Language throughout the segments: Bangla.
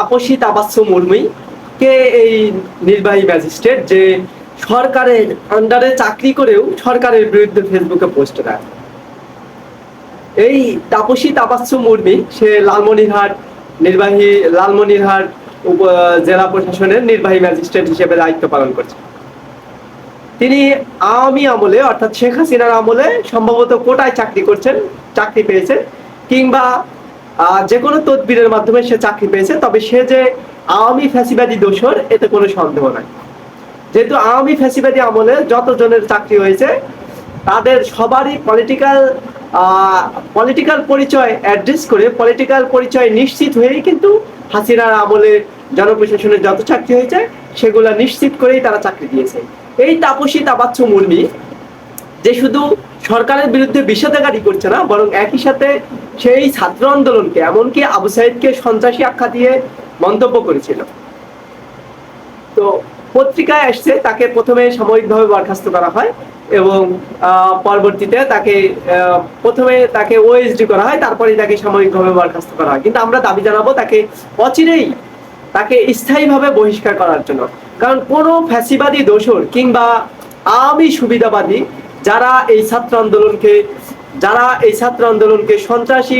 তাপসী তাবাস্য মুর্মুই, কে এই নির্বাহী ম্যাজিস্ট্রেট যে সরকারের আন্ডারে চাকরি করেও সরকারের বিরুদ্ধে ফেসবুকে পোস্ট দেয় এই তাপসী তাপাস্য মুর্মি সে লালমনিরহাট নির্বাহী, লালমনিরহাট উপ- জেলা প্রশাসনের নির্বাহী ম্যাজিস্ট্রেট হিসেবে দায়িত্ব পালন করছে। তিনি আওয়ামী আমলে, অর্থাৎ শেখ হাসিনার আমলে সম্ভবত কোটায় চাকরি করছেন, চাকরি পেয়েছেন, কিংবা যে কোনো তদবিরের মাধ্যমে সে চাকরি পেয়েছে, তবে সে যে আওয়ামী ফ্যাসিবাদী দোষর, এতে কোনো সন্দেহ নাই। যেহেতু আওয়ামী ফ্যাসিবাদী আমলে যতজনের চাকরি হয়েছে, তাদের সবারই পলিটিক্যাল পলিটিক্যাল পরিচয় অ্যাড্রেস করে পলিটিক্যাল পরিচয় নিশ্চিত হয়েই কিন্তু হাসিনার আমলে জনপ্রশাসনের যত চাকরি হয়েছে, সেগুলো নিশ্চিত করেই তারা চাকরি দিয়েছে। এই তাপসী তাবাচ্ছ মুর্মি, যে শুধু সরকারের বিরুদ্ধে বিষেধাগারি করছে না, বরং একই সাথে সেই ছাত্র আন্দোলনকে, এমনকি আবু সাইদকে সন্ত্রাসী আখ্যা দিয়ে মন্তব্য করেছিল। তো পত্রিকায় আসছে, তাকে প্রথমে সাময়িকভাবে বরখাস্ত করা হয় এবং পরবর্তীতে তাকে প্রথমে তাকে ওএসডি করা হয় তারপরে তাকে সাময়িকভাবে বরখাস্ত করা হয়। কিন্তু আমরা দাবি জানাব তাকে অচিরেই তাকে স্থায়ীভাবে বহিষ্কার করার জন্য। কারণ কোনো ফ্যাসিবাদী দোষর কিংবা আমি সুবিধাবাদী যারা এই ছাত্র আন্দোলনকে যারা এই ছাত্র আন্দোলনকে সন্ত্রাসী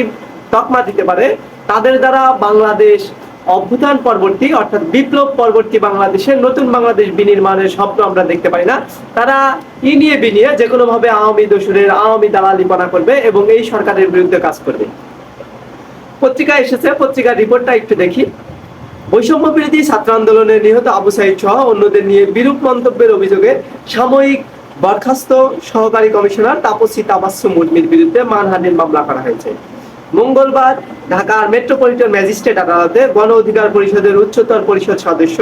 তকমা দিতে পারে, তাদের দ্বারা বাংলাদেশ অভ্যুত্থান পরবর্তী অর্থাৎ বিপ্লব পরবর্তী বাংলাদেশের নতুন বাংলাদেশ বিনির্মাণের স্বপ্ন আমরা দেখতে পাই না। তারা ই নিয়ে বিনিয়ে যে কোনো ভাবে আওয়ামী দোসরের আওয়ামী দালালিপনা করবে এবং এই সরকারের বিরুদ্ধে কাজ করবে। পত্রিকায় এসেছে, পত্রিকার রিপোর্টটা একটু দেখি। বৈষম্য বিরোধী ছাত্র আন্দোলনে নিহত আবু সাইদ সহ অন্যদের নিয়ে বিরূপ মন্তব্যের অভিযোগে সাময়িক বরখাস্ত সহকারী কমিশনার তাপসী তাবাস্য মুর্মির বিরুদ্ধে মানহানির মামলা করা হয়েছে। মঙ্গলবার ঢাকার মেট্রোপলিটন ম্যাজিস্ট্রেট আদালতে গণ অধিকার পরিষদের উচ্চতর পরিষদ সদস্য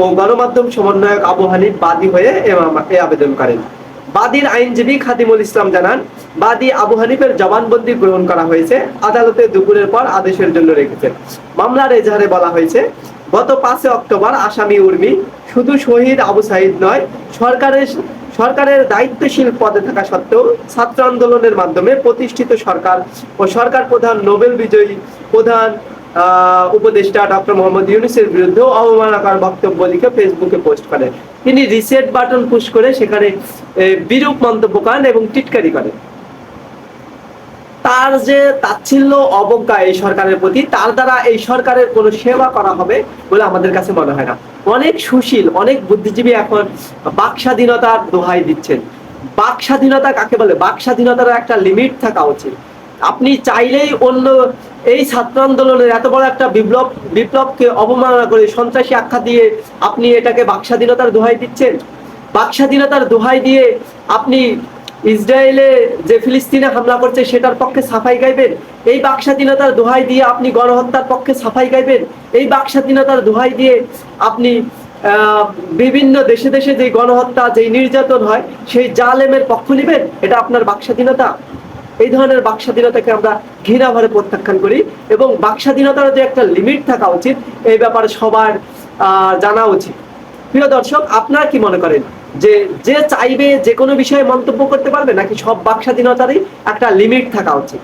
ও গণমাধ্যম সমন্বয়ক আবু হানিফ বাদী হয়ে এ আবেদন করেন। বাদীর আইনজীবী খাদিমুল ইসলাম জানান, বাদী আবু হানিফের জবানবন্দি গ্রহণ করা হয়েছে, আদালতে দুপুরের পর আদেশের জন্য রেখেছেন। মামলার এজাহারে বলা হয়েছে, গত পাঁচে অক্টোবর আসামি উর্মি শুধু শহীদ আবু সাইদ নয়, সরকারের সরকারের দায়িত্বশীল পদে থাকা সত্ত্বেও ছাত্র আন্দোলনের মাধ্যমে প্রতিষ্ঠিত সরকার ও সরকার প্রধান নোবেল বিজয়ী প্রধান উপদেষ্টা ডক্টর মোহাম্মদ ইউনিসের বিরুদ্ধে অবমাননাকর বক্তব্য লিখে ফেসবুকে পোস্ট করেন। তিনি রিসেট বাটন পুশ করে সেখানে বিরূপ মন্তব্য করেন এবং টিটকারি করেন। তার যে তাচ্ছিল্য অবজ্ঞা এই সরকারের প্রতি, তার দ্বারা এই সরকারের কোনো সেবা করা হবে বলে আমাদের কাছে মনে হয় না। অনেক সুশীল, অনেক বুদ্ধিজীবী এখন বাক স্বাধীনতার দোহাই দিচ্ছেন। বাক স্বাধীনতা কাকে বলে? বাক স্বাধীনতার একটা লিমিট থাকা উচিত। আপনি চাইলেই অন্য এই ছাত্র আন্দোলনের এত বড় একটা বিপ্লব, বিপ্লবকে অবমাননা করে সন্ত্রাসী আখ্যা দিয়ে আপনি এটাকে বাক স্বাধীনতার দোহাই দিচ্ছেন? বাক স্বাধীনতার দোহাই দিয়ে আপনি ইসরায়েলে যে ফিলিস্তিনে হামলা করছে, সেটার পক্ষে সাফাই গাইবেন? এই বাক স্বাধীনতার দোহাই দিয়ে আপনি গণহত্যার পক্ষে সাফাই গাইবেন? এই বাক স্বাধীনতার দোহাই দিয়ে আপনি বিভিন্ন দেশে দেশে যে গণহত্যা, যে নির্যাতন হয়, সেই জালেমের পক্ষ নেবেন? এটা আপনার বাক স্বাধীনতা এই ধরনের বাক স্বাধীনতাকে আমরা ঘৃণা ভরে প্রত্যাখ্যান করি এবং বাক স্বাধীনতার যে একটা লিমিট থাকা উচিত, এই ব্যাপারে সবার জানা উচিত। প্রিয় দর্শক, আপনারা কি মনে করেন? যে যে চাইবে যে কোনো বিষয়ে মন্তব্য করতে পারবে, নাকি সব বাক স্বাধীনতারই একটা লিমিট থাকা উচিত?